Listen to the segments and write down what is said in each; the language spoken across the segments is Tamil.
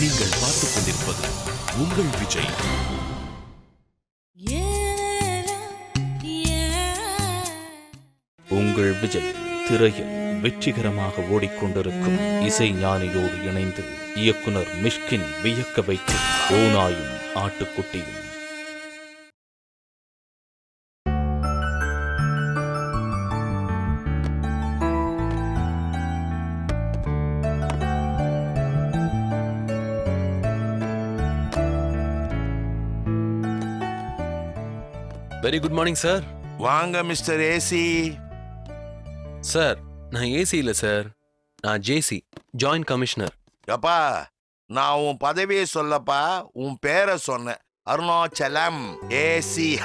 நீங்கள் பார்த்துக் கொண்டிருப்பது உங்கள் விஜய். உங்கள் விஜய் திரையில் வெற்றிகரமாக ஓடிக்கொண்டிருக்கும் இசை ஞானியோடு இணைந்து இயக்குனர் மிஷ்கின் வியக்க வைக்கும் ஓநாயும் ஆட்டுக்குட்டியும். வெரி குட் மார்னிங் சார் வாங்க மிஸ்டர் ஏசி சார் நான் ஏசி இல்லை சார் நான் ஜேசி ஜாயின்ட் கமிஷனர் அப்பா நான் உன் பதவியை சொல்லப்பா உன் பேரை சொன்னேன். அருணாச்சலம் ஏசி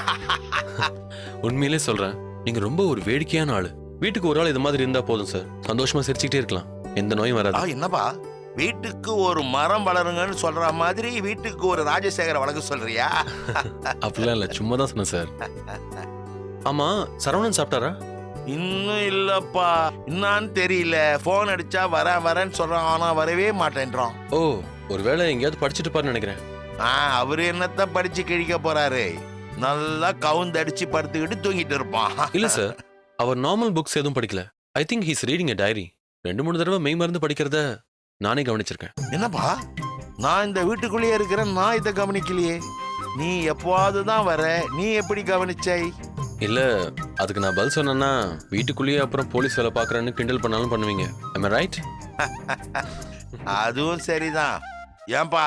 உண்மையிலே சொல்றேன் நீங்க ரொம்ப ஒரு வேடிக்கையான ஆளு. வீட்டுக்கு ஒரு ஆள் இது மாதிரி இருந்தா போதும் சார் சந்தோஷமா சிரிச்சுக்கிட்டே இருக்கலாம். எந்த நோயும் வராது. என்னப்பா? வீட்டுக்கு ஒரு மரம் வளருங்கன்னு சொல்ற மாதிரி வீட்டுக்கு ஒரு ராஜசேகர வழக்கு சொல்றியா? அப்படிலாம் இல்ல சும்மா தான் சொன்னேன் சார். ஆமா சரவணன் சாப்பிட்டாரா? இன்னும் இல்லப்பா. என்னான்னு தெரியல. போன் அடிச்சா வரேன் வரேன்னு சொல்றான். ஆனா வரவே மாட்டேன்றான். ஓ ஒருவேளை எங்கேயாவது படிச்சுட்டு பாருன்னு நினைக்கிறேன். ஆ அவரு என்னத்த படிச்சு கிழிக்க போறாரு? நல்லா கவுந்தடிச்சு படுத்துக்கிட்டு தூங்கிட்டு இருப்பான். இல்ல சார் அவர் நார்மல் புக்ஸ் எதுவும் படிக்கல. I think he's reading a diary ரெண்டு மூணு தடவை மெய் மருந்து படிக்கிறத நானே கவனிச்சிருக்கேன். என்னப்பா? நான் இந்த வீட்டுக்குள்ளேயே இருக்கிறேன் நான் இதை கவனிக்கலையே. நீ எப்போவாது தான் வர நீ எப்படி கவனிச்சாய் இல்ல அதுக்கு நான் பதில் சொன்னேன்னா வீட்டுக்குள்ளேயே அப்புறம் போலீஸ் வேலை பார்க்கறேன்னு கிண்டல் பண்ணாலும் பண்ணுவீங்க. I ரைட் அதுவும் சரிதான். ஏன்பா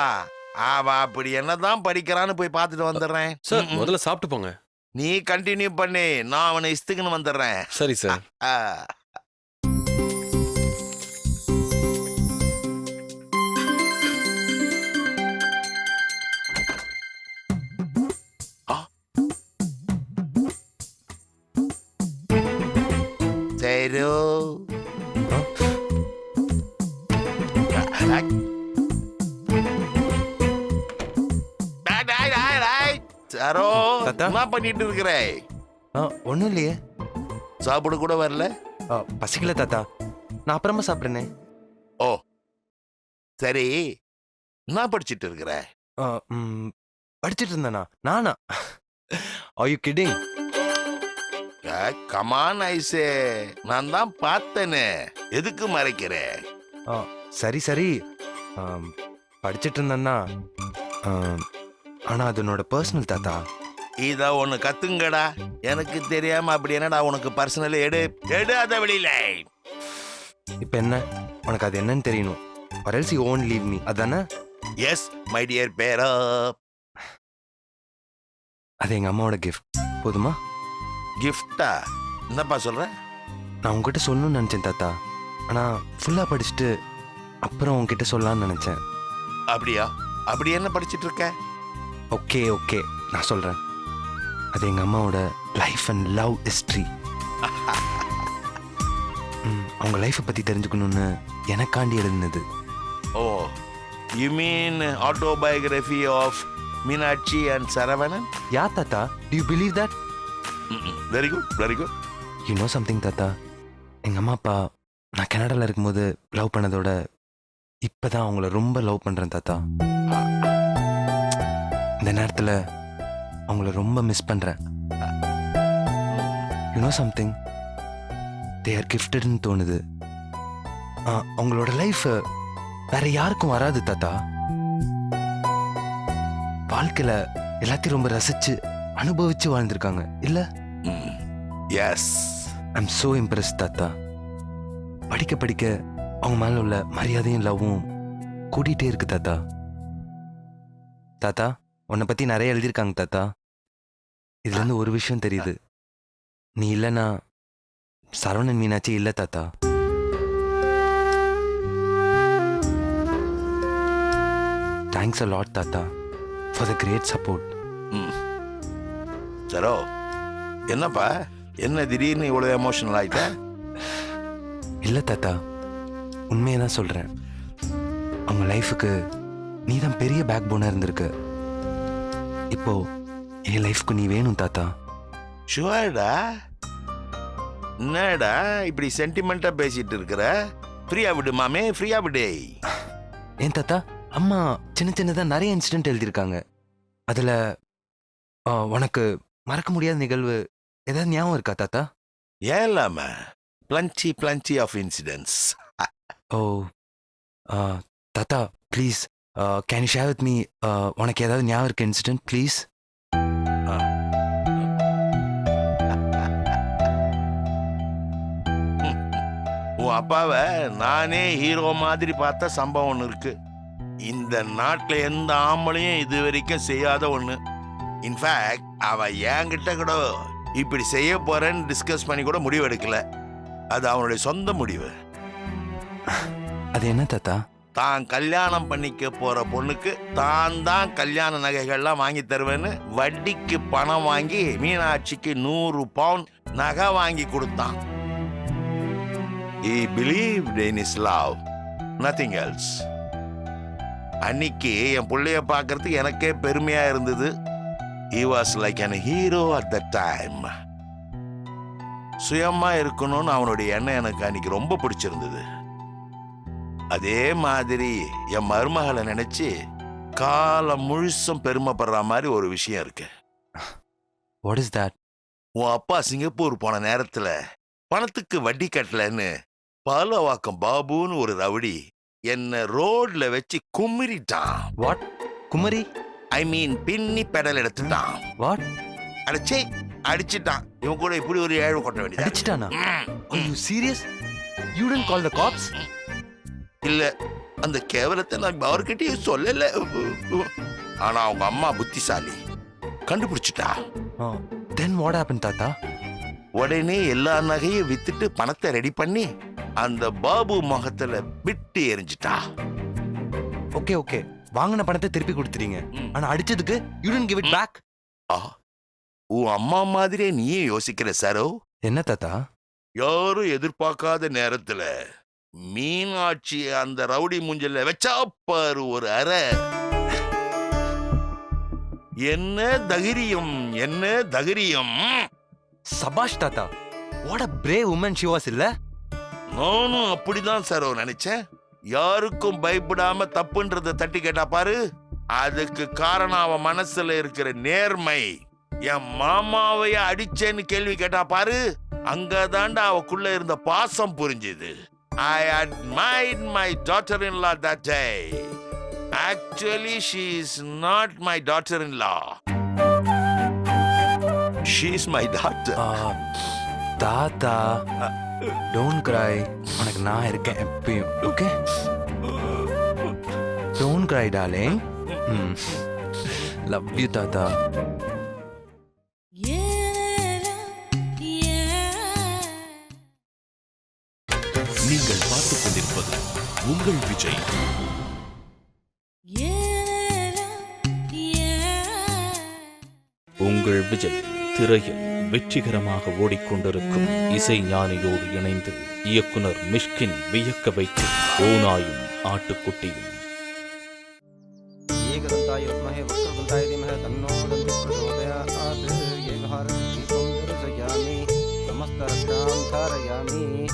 அவ அப்படி என்னதான் படிக்கிறான்னு போய் பார்த்துட்டு வந்துடுறேன். சார். முதல்ல சாப்பிட்டு போங்க. நீ கண்டினியூ பண்ணு. நான் அவனை இஸ்துக்குன்னு வந்துடுறேன். சரி சார் சரி சரோ தாத்தா? என்ன பண்ணிட்டு இருக்கிற? ஒன்றும் இல்லையே. சாப்பிட கூட வரல? பசிக்கல தாத்தா. நான் அப்புறமா சாப்பிட்றேனே. ஓ சரி. என்ன படிச்சிட்டு இருக்கிற? படிச்சிட்டு இருந்தேனா? நானா? Are you kidding come on ஐசே. நான் தான் பார்த்தேனே. எதுக்கு மறைக்கிற? சரி சரி. ஆம், படிச்சிட்டு இருந்தேன்னா ஆம், ஆனா அது என்னோட பர்சனல் தாத்தா. இத ஒண்ணு கத்துங்கடா. எனக்கு தெரியாம அப்படி என்னடா உனக்கு பர்சனல் எடு எடு. அத வெளியில. இப்போ என்ன? உனக்கு அது என்னன்னு தெரியணும். Else you won't leave me. அதானே? எஸ் மை டியர் பேரா அது எங்க அம்மாவோட கிஃப்ட் போதுமா? கிஃப்டா? என்னப்பா சொல்ற? நான் உங்ககிட்ட சொல்லணும்னு நினைச்சேன் தாத்தா. ஆனா ஃபுல்லா படிச்சுட்டு அப்புறம் உங்ககிட்ட சொல்லலாம்னு நினைச்சேன். அப்படியா? அப்படி என்ன படிச்சிட்டு இருக்க? Okay okay. நான் சொல்றேன். அது எங்க அம்மாவோட லைஃப் அண்ட் லவ் ஹிஸ்ட்ரி அவங்க லைஃப்பை பத்தி தெரிஞ்சுக்கணும்னு எனக்காண்டி எழுதுனது. ஓ you mean autobiography of Meenakshi and Saravanan yeah தாத்தா? Do you believe that very good very good you know something தாத்தா? எங்கள் அம்மா அப்பா நான் கனடாவில் இருக்கும்போது லவ் பண்ணதோட இப்போ தான் அவங்கள ரொம்ப லவ் பண்ணுறேன் தாத்தா. இந்த நேரத்தில் அவங்கள ரொம்ப மிஸ் பண்றேன். You know something they are கிஃப்டட்னு தோணுது. அவங்களோட லைஃப் வேற யாருக்கும் வராது தாத்தா. வாழ்க்கையில் எல்லாத்தையும் ரொம்ப ரசிச்சு அனுபவிச்சு வாழ்ந்திருக்காங்க. இல்ல? எஸ் ஐம் so impressed தாத்தா. படிக்க படிக்க அவங்க மேல உள்ள மரியாதையும் லவ்வும் கூட்டிகிட்டே இருக்கு தாத்தா. தாத்தா உன்னை பத்தி நிறைய எழுதியிருக்காங்க தாத்தா. இதுல இருந்து ஒரு விஷயம் தெரியுது. நீ இல்லைன்னா சரவணன் மீனாட்சி இல்ல தாத்தா. தேங்க்ஸ் அ லாட் தாத்தா for the great support Saro என்னப்பா? என்ன திடீர்னு இவ்வளவு எமோஷனல் ஆயிட்ட? இல்ல தாத்தா உண்மையை தான் சொல்றேன். அவங்க லைஃபுக்கு நீ தான் பெரிய பேக் போனா இருந்திருக்க. இப்போ என் லைஃப்க்கு நீ வேணும் தாத்தா. ஷுவர்டா என்னடா இப்படி சென்டிமெண்டா பேசிட்டு இருக்கிற? ஃப்ரீயா விடு மாமே ஃப்ரீயா விடு. ஏன் தாத்தா அம்மா சின்ன சின்னதாக நிறைய இன்சிடென்ட் எழுதியிருக்காங்க. அதில் உனக்கு மறக்க முடியாத நிகழ்வு. ஏதாவது ஞாபகம் இருக்கா தாத்தா? ஏன் இல்லாம? பிளஞ்சி பிளஞ்சி ஆஃப் இன்சிடென்ட்ஸ் ஓ தாத்தா please can you share with me உனக்கு ஏதாவது ஞாபகம் இருக்க இன்சிடென்ட் ப்ளீஸ் உன் அப்பாவை நானே ஹீரோ மாதிரி பார்த்த சம்பவம் ஒன்று இருக்கு. இந்த நாட்டில் எந்த ஆம்பளையும் இது வரைக்கும் செய்யாத ஒன்று இன்ஃபேக்ட் அவ என்கிட்ட கூட இப்படி செய்ய போறேன்னு டிஸ்கஸ் பண்ணி கூட முடிவு எடுக்கல அது அவனுடைய சொந்த முடிவு. அது என்ன தாத்தா? தான் கல்யாணம் பண்ணிக்க போற பொண்ணுக்கு தான் தான் கல்யாண நகைகள்லாம் வாங்கி தருவேன்னு வட்டிக்கு பணம் வாங்கி மீனாட்சிக்கு நூறு பவுன் நகை வாங்கி கொடுத்தான். Believed in his love. Nothing else. அன்னைக்கு என் புள்ளைய பார்க்கறதுக்கு எனக்கே பெருமையா இருந்தது. He was like an hero at that time. சுயமா இருக்கணும்னு அவனுடைய எண்ணம் எனக்கு அன்னைக்கு ரொம்ப பிடிச்சிருந்தது. அதே மாதிரி என் மருமகளை நினைச்சு காலம் முழுசும் பெருமைப்படுற மாதிரி ஒரு விஷயம் இருக்கு. வாட் இஸ் தட் உன் அப்பா சிங்கப்பூர் போன நேரத்துல பணத்துக்கு வட்டி கட்டலன்னு பாலவாக்கம் பாபுன்னு ஒரு ரவுடி என்ன ரோட்ல வச்சு கும்மிரிட்டான். வாட் குமரி? ஐ மீன் பின்னி பெடல் எடுத்துட்டான். வாட் அடிச்சே அடிச்சிட்டான். இவன் கூட இப்படி ஒரு ஏழு கொட்ட வேண்டியது அடிச்சிட்டானா? serious? You didn't call the cops? இல்ல அந்த கேவலத்தை நான் அவர்கிட்டயும் சொல்லல. ஆனா அவங்க அம்மா புத்திசாலி. கண்டுபிடிச்சிட்டா. Then what happened, தாத்தா? உடனே எல்லா நகையும் வித்துட்டு பணத்தை ரெடி பண்ணி அந்த பாபு முகத்துல விட்டு எரிஞ்சிட்டா. ஓகே ஓகே வாங்கின பணத்தை திருப்பி கொடுத்துறீங்க. ஆனா அடிச்சதுக்கு you didn't give it back. ஆ, உன் அம்மா மாதிரியே நீயே யோசிக்கிற சரோ. என்ன தாத்தா? யாரும் எதிர்பார்க்காத நேரத்துல மீனாட்சி அந்த ரவுடி மூஞ்சில வச்சா பாரு ஒரு அறை. என்ன தைரியம் என்ன தைரியம் சபாஷ் தாத்தா what a brave woman she was இல்ல? நானும் அப்படிதான் சரோ நினைச்சேன். யாருக்கும் பயப்படாம தப்புன்றத தட்டி கேட்டா பாரு. அதுக்கு காரணம் அவன் மனசுல இருக்கிற நேர்மை. என் மாமாவைய அடிச்சேன்னு கேள்வி கேட்டா பாரு. அங்கதாண்டா அவக்குள்ள இருந்த பாசம் புரிஞ்சுது. I admired my in law that day. Actually she is not my daughter in law she is my daughter. தாத்தா. டோன்ட் கிரை உனக்கு நான் இருக்கேன் எப்பயும். Okay don't cry darling love you தாத்தா. நீங்கள் பார்த்துக் கொண்டிருப்பது உங்கள் விஜய். உங்கள் விஜய். திரையில் வெற்றிகரமாக ஓடிக்கொண்டிருக்கும் இசை ஞானியோடு இணைந்து இயக்குனர் மிஷ்கின் வியக்க வைத்து ஓநாயும் ஆட்டுக்குட்டியும். நமஸ்தரம் தாரயாமி.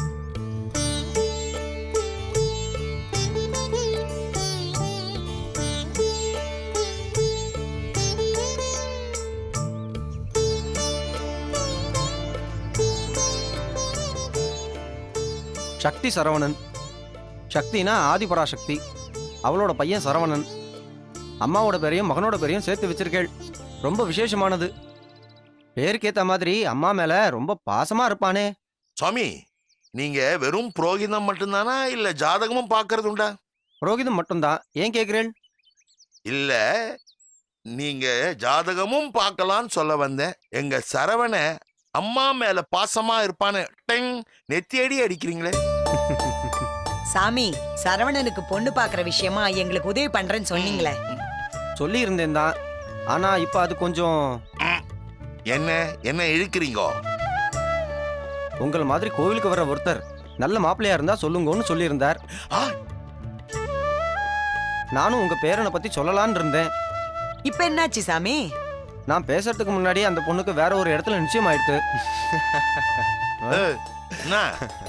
சக்தி சரவணன். சக்தினா ஆதிபராசக்தி. அவளோட பையன் சரவணன். அம்மாவோட பேரையும் மகனோட பேரையும் சேர்த்து வச்சிருக்கேள். ரொம்ப விசேஷமானது. பேருக்கேத்த மாதிரி அம்மா மேல ரொம்ப பாசமா இருப்பானே. சுவாமி நீங்க வெறும் புரோகிதம் மட்டும்தானா? இல்ல ஜாதகமும் பார்க்கறது உண்டா? புரோகிதம் மட்டும்தான். ஏன் கேக்குறேள்? இல்ல நீங்க ஜாதகமும் பார்க்கலாம்னு சொல்ல வந்தேன். எங்க சரவண அம்மா மேல பாசமா இருப்பான்னு டெங் நெத்தியடி அடிக்கிறீங்களே. சாமி சரவணனுக்கு பொண்ணு பாக்குற விஷயமா எங்களுக்கு உதவி பண்றேன்னு சொன்னீங்களே. சொல்லி இருந்தேன் தான் ஆனா இப்ப அது கொஞ்சம் என்ன என்ன இழுக்கிறீங்கோ? உங்கள் மாதிரி கோவிலுக்கு வர ஒருத்தர் நல்ல மாப்பிள்ளையா இருந்தா சொல்லுங்கன்னு சொல்லியிருந்தார். ஆ, நானும் உங்க பேரனை பத்தி சொல்லலாம்னு இருந்தேன். இப்ப என்னாச்சு சாமி? நான் பேசுறதுக்கு முன்னாடி அந்த பொண்ணுக்கு வேற ஒரு இடத்துல நிச்சயம் என்ன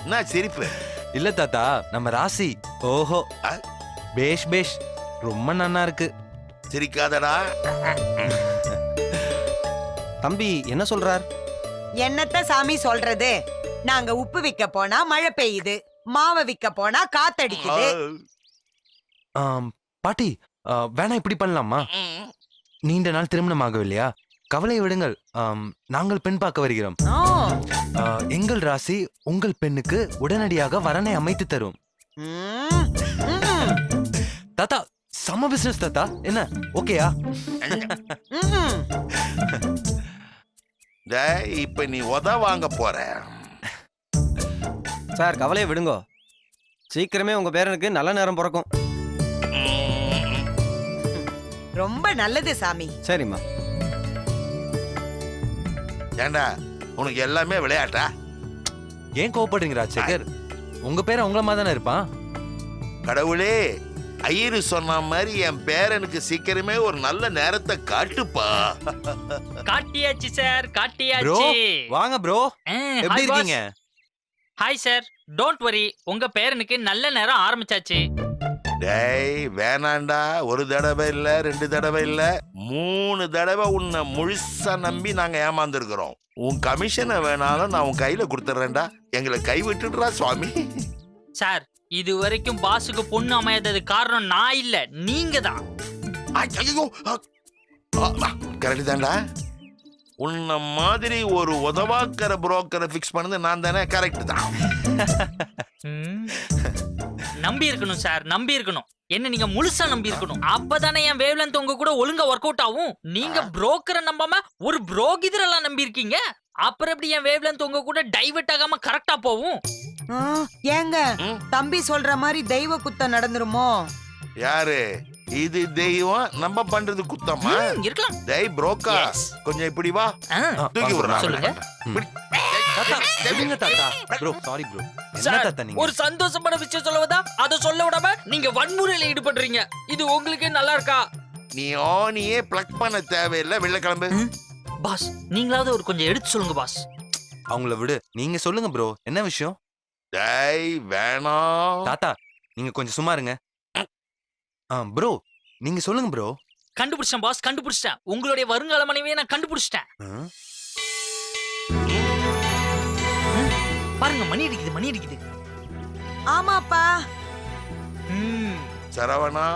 என்ன சிரிப்பு? இல்ல தாத்தா நம்ம ராசி. ஓஹோ? பேஷ் பேஷ். ரொம்ப நன்னா இருக்கு. சிரிக்காதடா. தம்பி என்ன சொல்றார்? என்னத்த சாமி சொல்றது? நாங்க உப்பு விக்க போனா மழை பெய்யுது. மாவை விக்க போனா காத்தடிக்குது. பாட்டி வேணா இப்படி பண்ணலாமா? நீண்ட நாள் திருமணம் ஆகவில்லையா? கவலை விடுங்கள். நாங்கள் பெண் பார்க்க வருகிறோம். எங்கள் ராசி உங்கள் பெண்ணுக்கு உடனடியாக வரனை அமைத்து தரும். ம், ம், தாத்தா சம பிசினஸ் தாத்தா. என்ன? ஓகேயா ம். டேய், இப்ப நீ உத வாங்க போற. சார் கவலையை விடுங்கோ. சீக்கிரமே உங்க பேரனுக்கு நல்ல நேரம் பிறக்கும். ரொம்ப நல்லது சாமி. சரிம்மா. ஏண்டா உனக்கு எல்லாமே விளையாட்டா? ஏன் கோவப்படுறீங்க ராஜசேகர் உங்க பேர் உங்கள மாதிரி தானே இருப்பான் கடவுளே ஐயரு சொன்ன மாதிரி என் பேரனுக்கு சீக்கிரமே ஒரு நல்ல நேரத்தை காட்டுப்பா. காட்டியாச்சு சார். ப்ரோ காட்டியாச்சு. வாங்க ப்ரோ. எப்படி இருக்கீங்க? ஹாய் சார் டோன்ட் வரி உங்க பேரனுக்கு நல்ல நேரம் ஆரம்பிச்சாச்சு. டேய் வேணாண்டா. ஒரு தடவை இல்ல ரெண்டு தடவை இல்ல. மூணு தடவை உன்னை முழுசா நம்பி நாங்க ஏமாந்துருக்கிறோம். உன் கமிஷனை வேணாலும் நான் உன் கையில கொடுத்துட்றேன்டா எங்களை கை விட்டுடுறா சுவாமி. சார் இது வரைக்கும் பாஸுக்கு பொண்ணு அமையாதது காரணம் நான் இல்ல நீங்க தான் ஐயோ கரெக்ட் தான்டா உன்னை மாதிரி ஒரு உதவாக்கற புரோக்கரை ஃபிக்ஸ் பண்ணது நான் தானே கரெக்ட் தான். நம்பி இருக்கணும் சார் நம்பி இருக்கணும் என்ன நீங்க முழுசா நம்பி இருக்கணும் அப்பதானே என் வேவ்லென்த் உங்க கூட ஒழுங்கா ஒர்க் அவுட் ஆகும் நீங்க புரோக்கரை நம்பாம ஒரு புரோகிதரெல்லாம் நம்பி இருக்கீங்க அப்புறம் எப்படி என் வேவ்லென்த் உங்க கூட டைவர்ட் ஆகாம கரெக்டா போகும் ஆ, ஏங்க. தம்பி சொல்ற மாதிரி தெய்வ குத்தம் நடந்துருமோ? யாரு? இது தெய்வம். நம்ம பண்றது குத்தமா? இருக்கலாம். டேய் புரோக்கா. கொஞ்சம் இப்படி வா. தூக்கி வாங்க, விடுறா. சொல்லுங்க. தாத்தா விடுங்க தாத்தா ப்ரோ சாரி ப்ரோ என்ன தாத்தா நீங்க? ஒரு சந்தோஷமான விஷயம் சொல்லவதா? அதை சொல்ல விடாம நீங்க வன்முறையில ஈடுபடுறீங்க. இது உங்களுக்கே நல்லா இருக்கா? நீ ஆணியே பிளக் பண்ண தேவையில்லை வெள்ளை கிளம்பு. பாஸ் நீங்களாவது ஒரு கொஞ்சம் எடுத்து சொல்லுங்க பாஸ். அவங்கள விடு. நீங்க சொல்லுங்க ப்ரோ என்ன விஷயம்? டேய் வேணாம் தாத்தா நீங்க கொஞ்சம் சும்மா இருங்க. ஆ ப்ரோ நீங்க சொல்லுங்க ப்ரோ கண்டுபிடிச்சேன் பாஸ் கண்டுபிடிச்சிட்டேன் உங்களுடைய வருங்கால மனைவியை நான் கண்டுபிடிச்சிட்டேன். பாருங்க மணி அடிக்குது மணி அடிக்குது. ஆமாப்பா. ம், சரவணா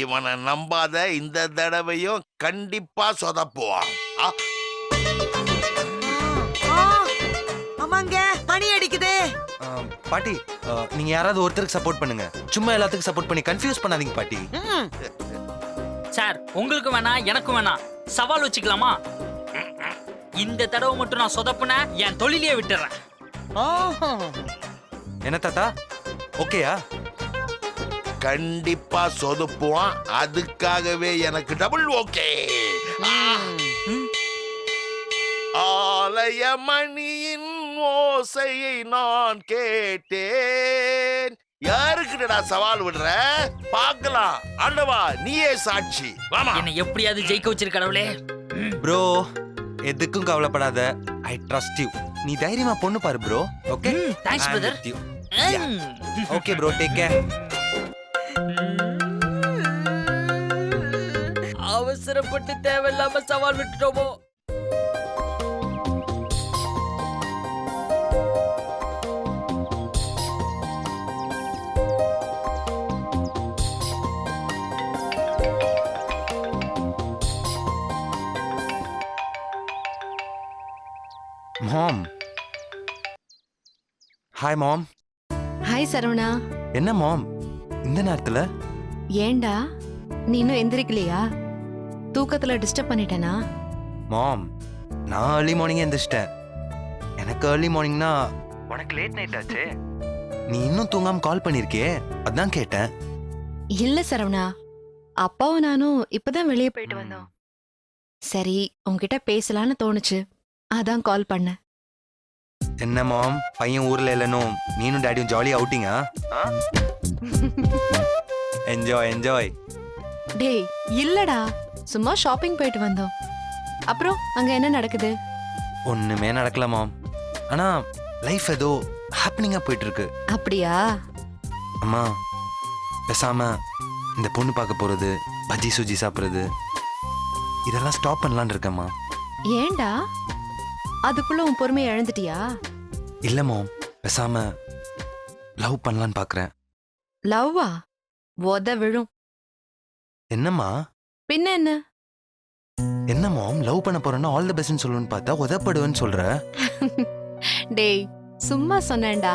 இவனை நம்பாத இந்த தடவையும் கண்டிப்பா சொதப்புவான். ஆ, ஆ, ஆமாங்க மணி அடிக்குதே. பாட்டி நீங்க யாராவது ஒருத்தருக்கு சப்போர்ட் பண்ணுங்க. சும்மா எல்லாத்துக்கும் சப்போர்ட் பண்ணி கன்ஃபியூஸ் பண்ணாதீங்க பாட்டி. சார் உங்களுக்கு வேணாம் எனக்கும் வேணாம் சவால் வச்சுக்கலாமா? இந்த தடவை மட்டும் நான் சொதப்புன என் தொழிலையே விட்டுறேன். என்ன தாத்தா? ஓகேயா? கண்டிப்பா சொதப்புவான். அதுக்காகவே எனக்கு டபுள் ஓகே. ஆலய மணியின் ஓசையை நான் கேட்டேன். யாருக்குடா சவால் விடுற? பார்க்கலாம். ஆண்டவா நீயே சாட்சி. வாமா. என்னை எப்படியாவது ஜெயிக்க வச்சிரு கடவுளே. ப்ரோ எதுக்கும் கவலைப்படாத. ஐ ட்ரஸ்ட் யூ நீ தைரியமா பொண்ணு பாரு bro okay thanks brother okay bro take care அவசரப்பட்டு தேவையில்லாம சவால் விட்டுட்டோமோ? Mom hi mom hi Saravana என்ன மாம் இந்த நேரத்துல? ஏன்டா நீ இன்னும் எந்திரிக்கலையா? தூக்கத்துல டிஸ்டர்ப் பண்ணிட்டேனா? மாம் நான் ஏர்லி மார்னிங் எந்திரிச்சிட்டேன். எனக்கு ஏர்லி மார்னிங்னா உனக்கு லேட் நைட் ஆச்சு. நீ இன்னும் தூங்காம கால் பண்ணிருக்கே அதான் கேட்டேன். இல்ல சரவணா. அப்பாவும் நானும் இப்பதான் வெளியே போயிட்டு வந்தோம். சரி உன்கிட்ட பேசலான்னு தோணுச்சு. அதான் கால் பண்ணேன். என்ன மாம்? பையன் ஊர்ல இல்லனும் நீனும் டேடியும் ஜாலி அவுட்டிங்கா என்ஜாய் என்ஜாய் டேய் இல்லடா. சும்மா ஷாப்பிங் போயிட்டு வந்தோம். அப்புறம் அங்க என்ன நடக்குது? ஒண்ணுமே நடக்கல மாம். ஆனா லைஃப் ஏதோ ஹாப்பனிங்கா போயிட்டு இருக்கு அப்படியா? அம்மா பேசாம இந்த பொண்ணு பார்க்க போகிறது பஜ்ஜி சுஜி சாப்பிட்றது இதெல்லாம் ஸ்டாப் பண்ணலான்னு இருக்கேம்மா ஏன்டா? அதுக்குள்ள உன் பொறுமையை இழந்துட்டியா? இல்லைம்மா பேசாம லவ் பண்ணலான்னு பார்க்குறேன் லவ்வா? உத விழும். என்னம்மா? பின்ன என்ன? என்ன மாம்? லவ் பண்ண போறேன்னா ஆல் தி பெஸ்ட்னு சொல்லணும்னு பார்த்தா உதப்படுவேன்னு சொல்ற? டேய் சும்மா சொன்னேன்டா.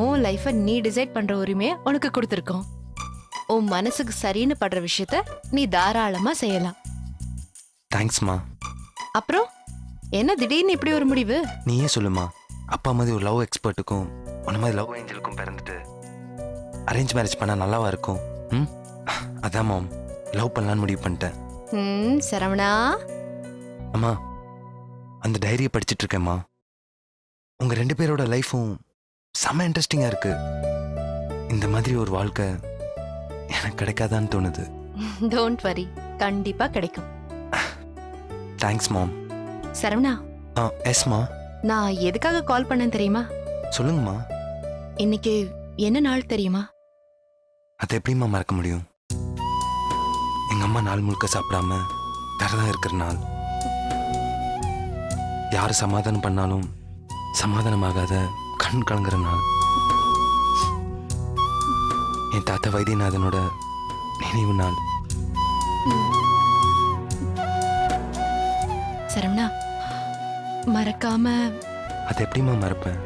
உன் லைஃப நீ டிசைட் பண்ற உரிமையை உனக்கு கொடுத்துருக்கோம். உன் மனசுக்கு சரின்னு படுற விஷயத்த நீ தாராளமா செய்யலாம். தேங்க்ஸ்மா அப்புறம்? என்ன திடீர்னு இப்படி ஒரு முடிவு? நீயே சொல்லுமா. அப்பா மாதிரி ஒரு லவ் எக்ஸ்பர்ட்டுக்கும் உன்ன மாதிரி லவ் ஏஞ்சலுக்கும் பிறந்துட்டு அரேஞ்ச் மேரேஜ் பண்ணா நல்லாவா இருக்கும்? ம்? அதான் மாம் லவ் பண்ணலான்னு முடிவு பண்ணிட்டேன். ம் சரவணா. அம்மா அந்த டைரியை படிச்சிட்டு இருக்கேம்மா. உங்க ரெண்டு பேரோட லைஃப்பும் செம்ம இன்ட்ரெஸ்டிங்கா இருக்கு. இந்த மாதிரி ஒரு வாழ்க்கை எனக்கு கிடைக்காதான்னு தோணுது. டோன்ட் வரி கண்டிப்பா கிடைக்கும். தேங்க்ஸ் மாம் சரவணா. ஆ எஸ்மா நான் எதுக்காக கால் பண்ணேன் தெரியுமா? சொல்லுங்கம்மா இன்னைக்கு என்ன நாள் தெரியுமா? அதை எப்படிம்மா மறக்க முடியும்? எங்க அம்மா நாள் முழுக்க சாப்பிடாம விரதம் இருக்கிற நாள். யார் சமாதானம் பண்ணாலும் சமாதானமாகாத கண் கலங்குற நாள். என் தாத்தா வைத்தியநாதனோட நினைவு நாள். சரவணா மறக்காம அதை எப்படிம்மா மறப்பேன்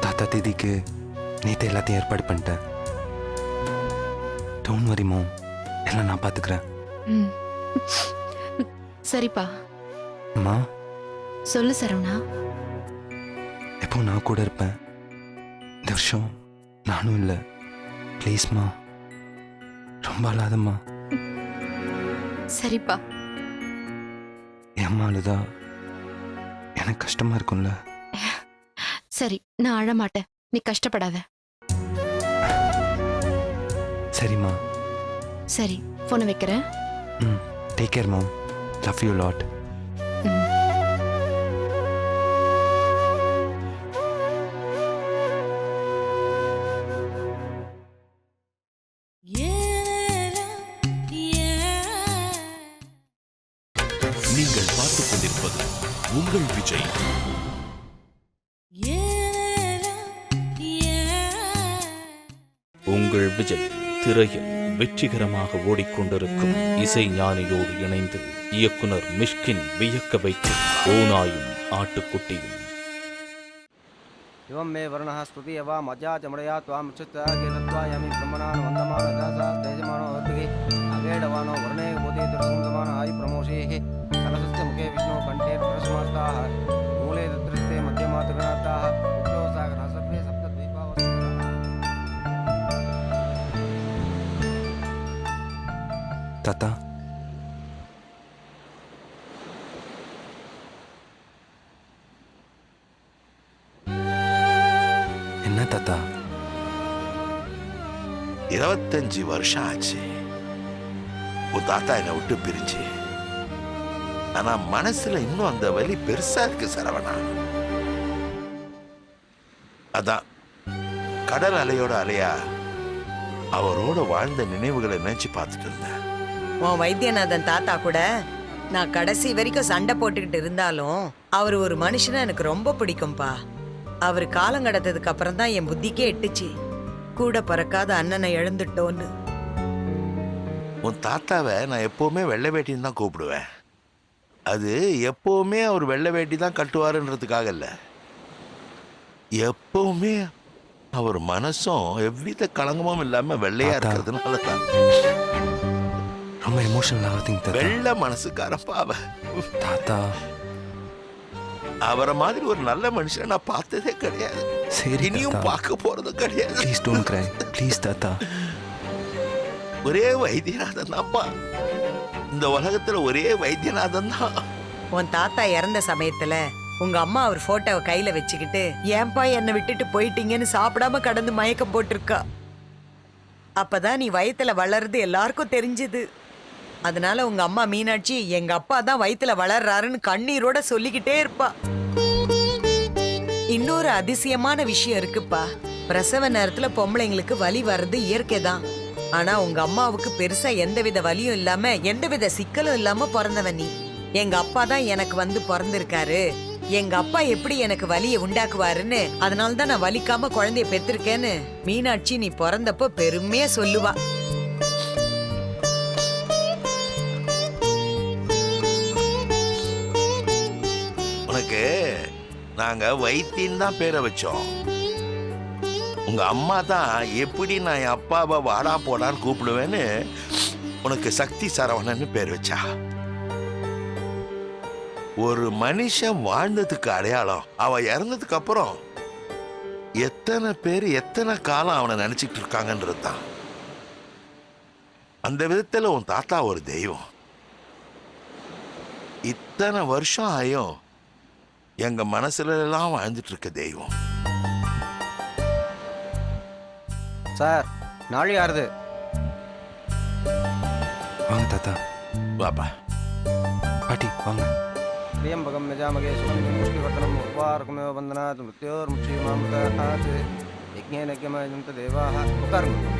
தாத்தா தேதிக்கு நேற்று எல்லாத்தையும் ஏற்பாடு பண்ணிட்டேன். டோன் வரிமோ எல்லாம் நான் பார்த்துக்கிறேன் ம். சரிப்பா. அம்மா? சொல்லு சரவணா. எப்போ நான் கூட இருப்பேன்? இந்த வருஷம் நானும் இல்லை. ப்ளீஸ்மா ரொம்ப அழாதம்மா. சரிப்பா. என் அம்மா அழுதா? எனக்கு கஷ்டமா இருக்கும்ல. சரி நான் அழமாட்டேன். நீ கஷ்டப்படாத. சரிம்மா. சரி போனை வைக்கிறேன். ம் take care mom love you lot ம். கவர்ச்சிகரமாக ஓடிக்கொண்டிருக்கும் இசை ஞானியோடு இணைந்து இயக்குனர் மிஷ்கின் வியக்க வைக்கும் ஓநாயும் ஆட்டுக்குட்டியும். இவம் மே வருணா ஸ்ருதி எவா மஜா சமடையா துவாம் சுத்தா பிரம்மணான வந்தமான தாசா தேஜமானோ வர்த்துகி அகேடவானோ வருணே போதே துரசங்கமான ஆயு பிரமோஷேஹி சரசஸ்ய முகே விஷ்ணு கண்டே பிரஸ்மார்த்தாக மூலே தத்ரிஸ்தே மத்தியமாத்துகணாத்தாக தாத்தா. என்ன தாத்தா? இருபத்தஞ்சு வருஷம் ஆச்சு. உன் தாத்தா என்னை விட்டு பிரிஞ்சு. ஆனா மனசுல இன்னும் அந்த வலி பெருசா இருக்கு சரவணா. அதான் கடல் அலையோட அலையா அவரோட வாழ்ந்த நினைவுகளை நினைச்சு பார்த்துட்டு இருந்தேன். உன் வைத்தியநாதன் தாத்தா கூட நான் கடைசி வரைக்கும் சண்டை போட்டுக்கிட்டு இருந்தாலும் அவர் ஒரு மனுஷனை எனக்கு ரொம்ப பிடிக்கும்பா. அவர் காலம் கடந்ததுக்கு அப்புறம் தான் என் புத்திக்கே எட்டுச்சு. கூட பிறக்காத அண்ணனை இழந்துட்டோன்னு. உன் தாத்தாவை நான் எப்பவுமே வெள்ளை வேட்டின்னு தான் கூப்பிடுவேன். அது எப்பவுமே அவர் வெள்ளை வேட்டி தான் கட்டுவாருன்றதுக்காக இல்லை. எப்பவுமே அவர் மனசும் எவ்வித களங்கமும் இல்லாம வெள்ளையா தாத்தா. இருக்கிறதுனால தான் ரொம்ப எமோஷனல் ஆகாதீங்க தாத்தா. வெள்ளை மனசுக்காரப்பா அவ. தாத்தா. அவரை மாதிரி ஒரு நல்ல மனுஷனை நான் பார்த்ததே கிடையாது. சரி இனியும் தாத்தா. பார்க்க போறதும் கிடையாது. ப்ளீஸ் டோன்ட் கிரை ப்ளீஸ் தாத்தா. ஒரே வைத்தியநாதன் தான்ப்பா இந்த உலகத்துல ஒரே வைத்தியநாதன் தான் உன் தாத்தா இறந்த சமயத்துல உங்க அம்மா அவர் போட்டோவை கையில வச்சுக்கிட்டு ஏன்பா என்னை விட்டுட்டு போயிட்டீங்கன்னு சாப்பிடாம கடந்து மயக்கம் போட்டிருக்கா? அப்பதான் நீ வயித்துல வளருது எல்லாருக்கும் தெரிஞ்சது. அதனால உங்க அம்மா மீனாட்சி எங்க அப்பா தான் வயித்துல வளர்றாருன்னு கண்ணீரோட சொல்லிக்கிட்டே இருப்பா. இன்னொரு அதிசயமான விஷயம் இருக்குப்பா. பிரசவ நேரத்துல பொம்பளைங்களுக்கு வலி வர்றது இயற்கை தான். ஆனா உங்க அம்மாவுக்கு பெருசா எந்தவித வலியும் இல்லாம எந்தவித சிக்கலும் இல்லாம பிறந்தவன் நீ. எங்க அப்பா தான் எனக்கு வந்து பிறந்திருக்காரு. எங்க அப்பா எப்படி எனக்கு வலியை உண்டாக்குவாருன்னு அதனால தான் நான் வலிக்காம குழந்தைய பெற்றிருக்கேன்னு மீனாட்சி நீ பிறந்தப்போ பெருமையா சொல்லுவா. நாங்க வைத்தியம் தான் பேரை வச்சோம். உங்க அம்மா தான் எப்படி நான் என் அப்பாவை வாடா போடான்னு கூப்பிடுவேன்னு உனக்கு சக்தி சரவணன்னு பேர் வச்சா. ஒரு மனுஷன் வாழ்ந்ததுக்கு அடையாளம் அவ இறந்ததுக்கு அப்புறம் எத்தனை பேர் எத்தனை காலம் அவனை நினைச்சிட்டு இருக்காங்கன்றது தான். அந்த விதத்தில் உன் தாத்தா ஒரு தெய்வம். இத்தனை வருஷம் ஆயும் எங்க எங்கள் மனசுலலாம் வாழ்ந்துட்டுருக்க தெய்வம். சார் நாளை யாருது வாங்க தாத்தா. வாப்பா. பாட்டி வாங்க. பிரியம்பகம் நிஜாமகேஸ்வரனம் உபாரகமே வந்தனாத் மிருத்யோர் முச்சயமாமுதாத் யஜ்ஞேனக்கியமயந்த தேவாக உட்காருங்க.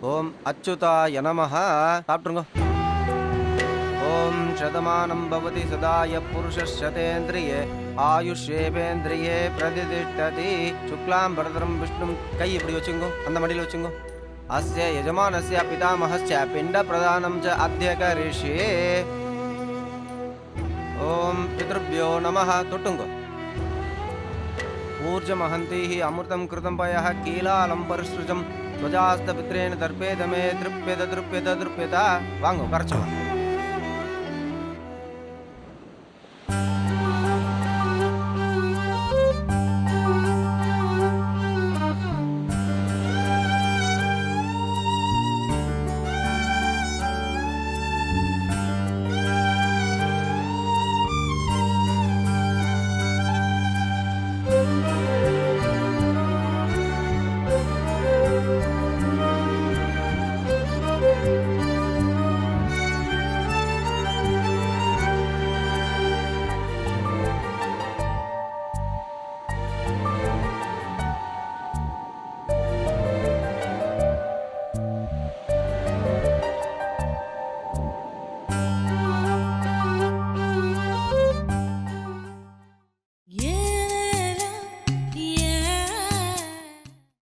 ஓம் அச்சுதா நமஹா. சாப்பிட்ருங்க ॐ शतमानं भवति सदा यः पुरुषशतेन्द्रिये ఆయుష్ేపేంద్రియే ప్రతిష్టతి శుక్లాం భరతరం విష్ణుం కై ఇప్పుడు వచ్చింగు అంత మడిలో వచ్చింగు అస్య యజమానస్య పితామహస్య పిండ ప్రధానం చ అధ్యకరిష్యే ఓం పితృభ్యో నమ తొట్టుంగు ఊర్జమహంతీ అమృతం కృతం పయ కీలాలం పరిసృజం ధ్వజాస్త పిత్రేణ దర్పేదమే తృప్యత తృప్యత తృప్యత వాంగు కరచమా